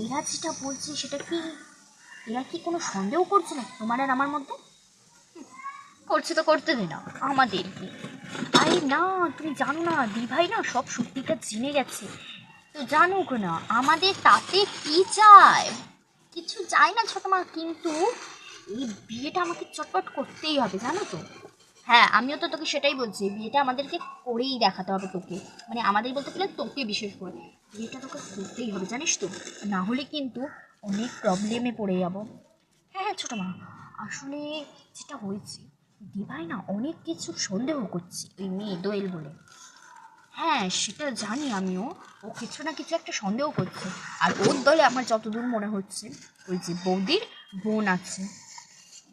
এরা যেটা বলছে সেটা কি, এরা কি কোনো সন্দেহ করছে না তোমার আর আমার মধ্যে? করছে তো করতে দে না, আমাদের কি? আরে না, তুমি জানো না, দিভাই না সব সত্যিটা জেনে গেছে। তো জানুক না, আমাদের তাতে কি চায়? কিছু চাই না ছোট মা, কিন্তু এই বিয়েটা আমাকে চটপট করতেই হবে, জানো তো? হ্যাঁ আমিও তো তোকে সেটাই বলছি বিয়েটা আমাদেরকে করেই দেখাতে হবে তোকে। মানে আমাদের বলতে গেলে তোকে বিশেষ করে। বিয়েটা তোকে করতেই হবে, জানিস তো? না হলে কিন্তু অনেক প্রবলেমে পড়ে যাব। হ্যাঁ হ্যাঁ ছোটো মা, আসলে যেটা হয়েছে, দিভাই না অনেক কিছু সন্দেহ করছে, ওই মেয়ে দোয়েল বলে। হ্যাঁ সেটা জানি আমিও, ও কিছু না কিছু একটা সন্দেহ করছে। আর ওর দলে আমার যতদূর মনে হচ্ছে, ওই যে বৌদির বোন আছে।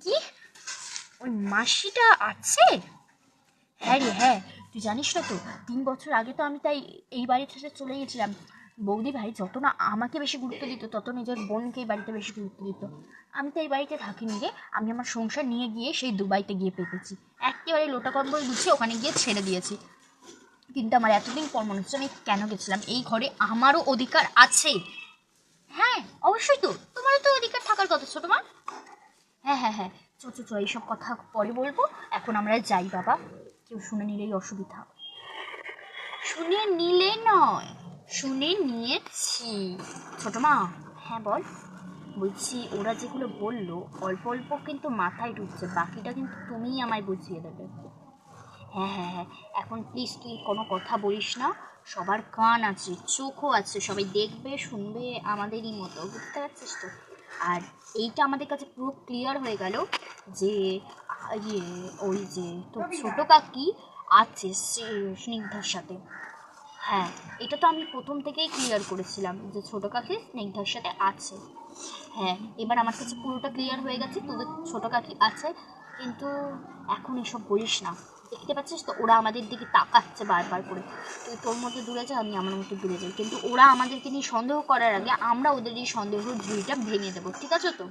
কি? ওই মাসিটা আছে? হ্যাঁ রে হ্যাঁ তুই জানিস না তো, তিন বছর আগে তো আমি তাই এই বাড়ি থেকে চলে গেছিলাম। বৌদি ভাই যত না আমাকে বেশি গুরুত্ব দিত, তত নিজের বোনকে এই বাড়িতে বেশি গুরুত্ব দিত। আমি তো এই বাড়িতে থাকিনি রে, আমি আমার সংসার নিয়ে গিয়ে সেই দুবাইতে গিয়ে পেতেছি। একেবারে লোটা কম্বল গুছিয়ে ওখানে গিয়ে ছেড়ে দিয়েছি। কিন্তু আমার এতদিন পর মনে হচ্ছে আমি কেন গেছিলাম? এই ঘরে আমারও অধিকার আছে। হ্যাঁ অবশ্যই তো, তোমারও তো অধিকার থাকার কথা ছোটো মা। হ্যাঁ হ্যাঁ হ্যাঁ চো চো চো, এইসব কথা পরে বলব। এখন আমরা যাই বাবা। কেউ শুনে নিলেই অসুবিধা শুনে নিলে নয়, শুনে নিয়েছি। ছোট মা হ্যাঁ বল। বলছি, ওরা যেগুলো বলল, অল্প অল্প কিন্তু মাথায় ঢুকছে, বাকিটা কিন্তু তুমিই আমায় বুঝিয়ে দেবে। হ্যাঁ হ্যাঁ হ্যাঁ এখন প্লিজ তুই কোনো কথা বলিস না, সবার কান আছে, চোখও আছে, সবাই দেখবে, শুনবে আমাদেরই মতো, বুঝতে পারছিস তো? আর এইটা আমাদের কাছে পুরো ক্লিয়ার হয়ে গেল যে ইয়ে ওই যে তোর ছোটো কাকি আছে স্নিগ্ধার সাথে। হ্যাঁ এটা তো আমি প্রথম থেকেই ক্লিয়ার করেছিলাম যে ছোটো কাকি স্নিগ্ধার সাথে আছে। হ্যাঁ এবার আমার কাছে পুরোটা ক্লিয়ার হয়ে গেছে তোদের ছোটো কাকি আছে কিন্তু এখন এসব বলিস না। দেখতে পাচ্ছিস তো ওরা আমাদের দিকে তাকাচ্ছে বারবার করে। তুই তোর মধ্যে দূরে যা আমি আমার মধ্যে দূরে যাই। কিন্তু ওরা আমাদেরকে নিয়ে সন্দেহ করার আগে আমরা ওদের এই সন্দেহ ঝুড়িটা ভেঙে দেবো ঠিক আছে তো?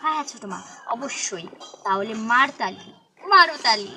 হ্যাঁ হ্যাঁ ছোটো মা অবশ্যই। তাহলে মার তালি মারো তালি।